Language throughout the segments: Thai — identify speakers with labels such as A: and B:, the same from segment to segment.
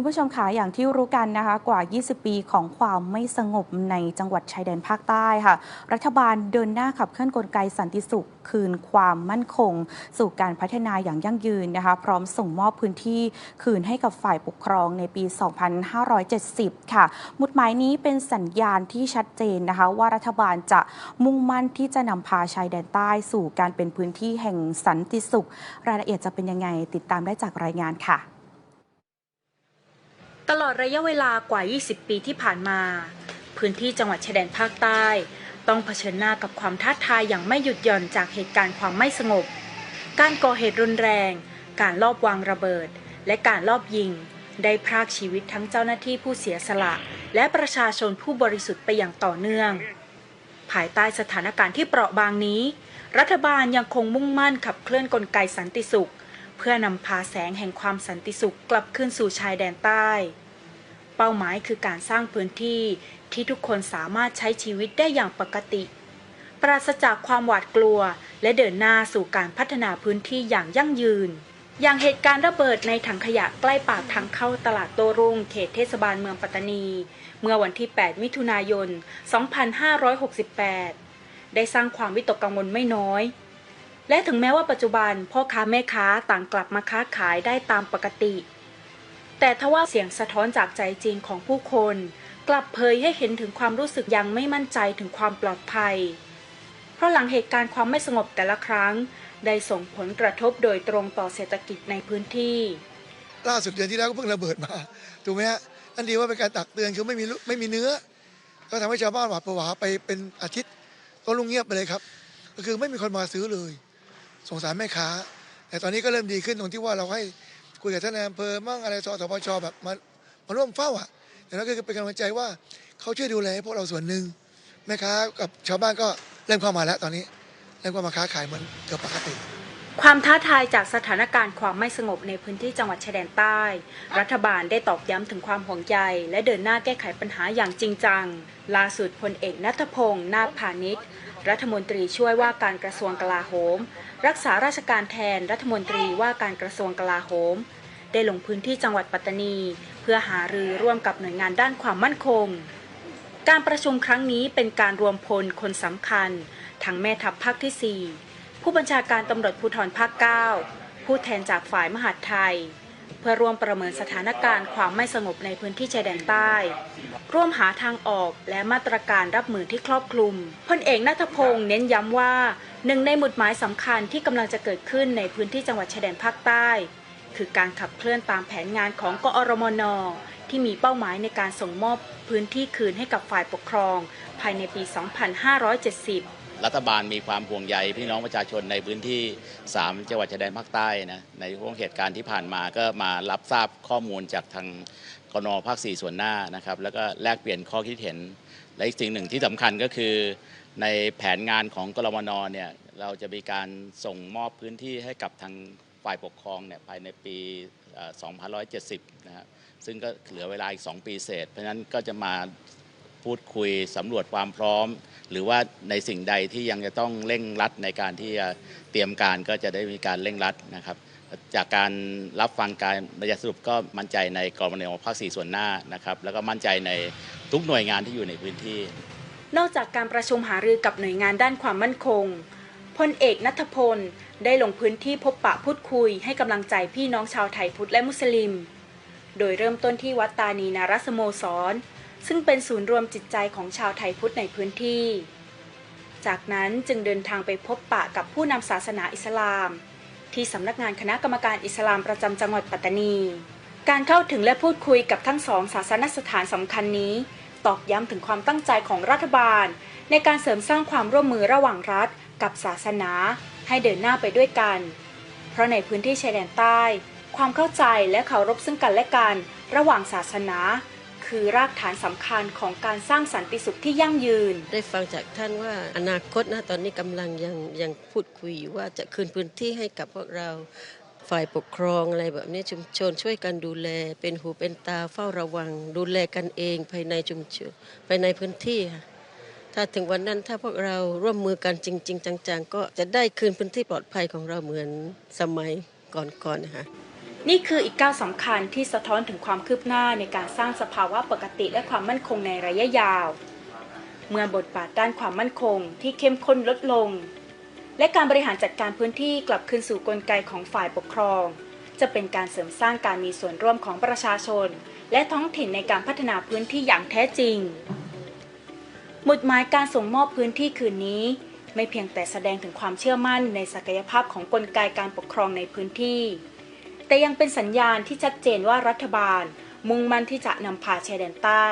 A: คุณผู้ชมคะอย่างที่รู้กันนะคะกว่า 20 ปีของความไม่สงบในจังหวัดชายแดนภาคใต้ค่ะ รัฐบาลเดินหน้าขับเคลื่อนกลไกสันติสุขคืนความมั่นคง สู่การพัฒนาอย่างยั่งยืนนะคะ พร้อมส่งมอบพื้นที่คืนให้กับฝ่ายปกครองในปี 2570 ค่ะ มุดหมายนี้เป็นสัญญาณที่ชัดเจนนะคะ ว่ารัฐบาลจะมุ่งมั่นที่จะนำพาชายแดนใต้สู่การเป็นพื้นที่แห่งสันติสุข รายละเอียดจะเป็นยังไงติดตามได้จากรายงานค่ะ
B: ตลอดระยะเวลากว่า 20 ปีที่ผ่านมา พื้นที่จังหวัดชายแดนภาคใต้ ต้องเผชิญหน้ากับความท้าทายอย่างไม่หยุดหย่อนจากเหตุการณ์ความไม่สงบ การก่อเหตุรุนแรง การลอบวางระเบิด และการลอบยิง ได้พรากชีวิตทั้งเจ้าหน้าที่ผู้เสียสละ และประชาชนผู้บริสุทธิ์ไปอย่างต่อเนื่อง ภายใต้สถานการณ์ที่เปราะบางนี้ รัฐบาลยังคงมุ่งมั่นขับเคลื่อนกลไกสันติสุข เพื่อนำพาแสงแห่งความสันติสุขกลับคืนสู่ชายแดนใต้ เป้าหมายคือการสร้างพื้นที่ที่ทุกคนสามารถใช้ชีวิตได้อย่างปกติ ปราศจากความหวาดกลัว และเดินหน้าสู่การพัฒนาพื้นที่อย่างยั่งยืน อย่างเหตุการณ์ระเบิดในถังขยะใกล้ปากทางเข้าตลาดโตรุ่งเขตเทศบาลเมืองปัตตานี เมื่อวันที่ 8 มิถุนายน 2568 ได้สร้างความวิตกกังวลไม่น้อย และถึงแม้ว่าปัจจุบันพ่อค้าแม่ค้าต่างกลับมาค้าขายได้ตามปกติ แต่ทว่าเสียงสะท้อนจากใจจริงของผู้คน กลับเผยให้เห็นถึงความรู้สึกยังไม่มั่นใจถึงความปลอดภัย เพราะหลังเหตุการณ์ความไม่สงบแต่ละครั้ง ได้ส่งผลกระทบโดยตรงต่อเศรษฐกิจในพื้นที่
C: ล่าสุดเดือนที่แล้วก็เพิ่งระเบิดมาถูกไหมฮะอันดีว่าเป็นการตักเตือนคือไม่มีไม่มีเนื้อ ก็ทำให้ชาวบ้านหวาดผวาไปเป็นอาทิตย์ก็ลุงเงียบไปเลยครับ ก็คือไม่มีคนมาซื้อเลย สงสารแม่ค้า แต่ตอนนี้ก็เริ่มดีขึ้นตรงที่ว่าเราให้คุยกับท่านนายอำเภอมั่งอะไรสสพชแบบมามาร่วมเฝ้าอะแต่นั่นก็คือเป็นกำลังใจว่าเขาช่วยดูแลให้พวกเราส่วนหนึ่งแม่ค้ากับชาวบ้านก็เริ่มเข้ามาแล้วตอนนี้เริ่มเข้ามาค้าขายเหมือนเกือบปกติ
B: ความท้าทายจากสถานการณ์ความไม่สงบในพื้นที่จังหวัดชายแดนใต้ รัฐบาลได้ตอกย้ำถึงความห่วงใย และเดินหน้าแก้ไขปัญหาอย่างจริงจังล่าสุดพลเอกนัทพงศ์นาคพาณิชย์ รัฐมนตรีช่วยว่าการกระทรวงกลาโหม รักษาราชการแทนรัฐมนตรีว่าการกระทรวงกลาโหม ได้ลงพื้นที่จังหวัดปัตตานี เพื่อหารือร่วมกับหน่วยงานด้านความมั่นคง การประชุมครั้งนี้เป็นการรวมพลคนสำคัญ ทั้งแม่ทัพภาคที่ 4 ผู้บัญชาการตำรวจภูธรภาค 9 ผู้แทนจากฝ่ายมหาดไทย เพื่อร่วมประเมินสถานการณ์ความไม่สงบในพื้นที่ชายแดนใต้ ร่วมหาทางออกและมาตรการรับมือที่ครอบคลุมพลเอกนัทพงศ์เน้นย้ำว่าหนึ่งในหมุดหมายสำคัญที่กำลังจะเกิดขึ้นในพื้นที่จังหวัดชายแดนภาคใต้ คือการขับเคลื่อนตามแผนงานของกอรมนที่มีเป้าหมายในการส่งมอบพื้นที่คืนให้กับฝ่ายปกครอง ภายในปี 2570
D: รัฐบาลมีความห่วงใยพี่น้องประชาชนในพื้นที่ 3 จังหวัดชายแดนภาคใต้นะในช่วงเหตุการณ์ที่ผ่านมาก็มารับทราบข้อมูลจากทางกนภาค 4 ส่วนหน้านะครับ แล้วก็แลกเปลี่ยนข้อคิดเห็น และอีกสิ่งหนึ่งที่สำคัญก็คือ ในแผนงานของกรมนเนี่ยเราจะมีการส่งมอบพื้นที่ให้กับทางฝ่ายปกครองเนี่ยภายในปี 2570 นะครับซึ่งก็เหลือเวลาอีก 2 ปีเศษ เพราะฉะนั้นก็จะมา พูดคุยสำรวจความพร้อม หรือว่าในสิ่งใดที่ยังจะต้องเร่งรัดในการที่จะเตรียมการก็จะได้มีการเร่งรัดนะครับ จากการรับฟังการบรรยายสรุปก็มั่นใจในกรมนภาคสี่ส่วนหน้านะครับ แล้วก็มั่นใจในทุกหน่วยงานที่อยู่ในพื้นที่
B: นอกจากการประชุมหารือกับหน่วยงานด้านความมั่นคงพลเอกนัทพลได้ลงพื้นที่พบปะพูดคุยให้กำลังใจพี่น้องชาวไทยพุทธและมุสลิม โดยเริ่มต้นที่วัดตานีนารสโมสร ซึ่งเป็นศูนย์รวมจิตใจของชาวไทยพุทธในพื้นที่ จากนั้นจึงเดินทางไปพบปะกับผู้นำศาสนาอิสลาม ที่สำนักงานคณะกรรมการอิสลามประจำจังหวัดปัตตานี การเข้าถึงและพูดคุยกับทั้งสองศาสนสถานสำคัญนี้ ตอกย้ำถึงความตั้งใจของรัฐบาล ในการเสริมสร้างความร่วมมือระหว่างรัฐ กับศาสนา ให้เดินหน้าไปด้วยกัน เพราะในพื้นที่ชายแดนใต้ ความเข้าใจและเคารพซึ่งกันและกัน ระหว่างศาสนา คือรากฐานสำคัญของการสร้างสันติสุขที่ยั่งยืน
E: ได้ฟังจากท่านว่าอนาคตนะตอนนี้กำลังยังยังพูดคุยอยู่ว่าจะคืนพื้นที่ให้กับพวกเราฝ่ายปกครองอะไรแบบนี้ชุมชนช่วยกันดูแล เป็นหูเป็นตาเฝ้าระวัง ดูแลกันเองภายในชุมชนภายในพื้นที่ค่ะถ้าถึงวันนั้นถ้าพวกเราร่วมมือกันจริง ๆ จังๆ ก็จะได้คืนพื้นที่ปลอดภัยของเราเหมือนสมัยก่อนๆนะคะ
B: นี่คืออีกก้าวสำคัญที่สะท้อนถึงความคืบหน้าในการสร้างสภาวะปกติและความมั่นคงในระยะยาว เมื่อบทบาทด้านความมั่นคงที่เข้มข้นลดลง และการบริหารจัดการพื้นที่กลับคืนสู่กลไกของฝ่ายปกครอง จะเป็นการเสริมสร้างการมีส่วนร่วมของประชาชน และท้องถิ่นในการพัฒนาพื้นที่อย่างแท้จริง หมุดหมายการส่งมอบพื้นที่คืนนี้ ไม่เพียงแต่แสดงถึงความเชื่อมั่นในศักยภาพของกลไกการปกครองในพื้นที่ แต่ยังเป็นสัญญาณที่ชัดเจนว่ารัฐบาล มุ่งมั่นที่จะนำพาชายแดนใต้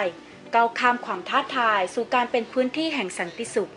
B: ก้าวข้ามความท้าทายสู่การเป็นพื้นที่แห่งสันติสุข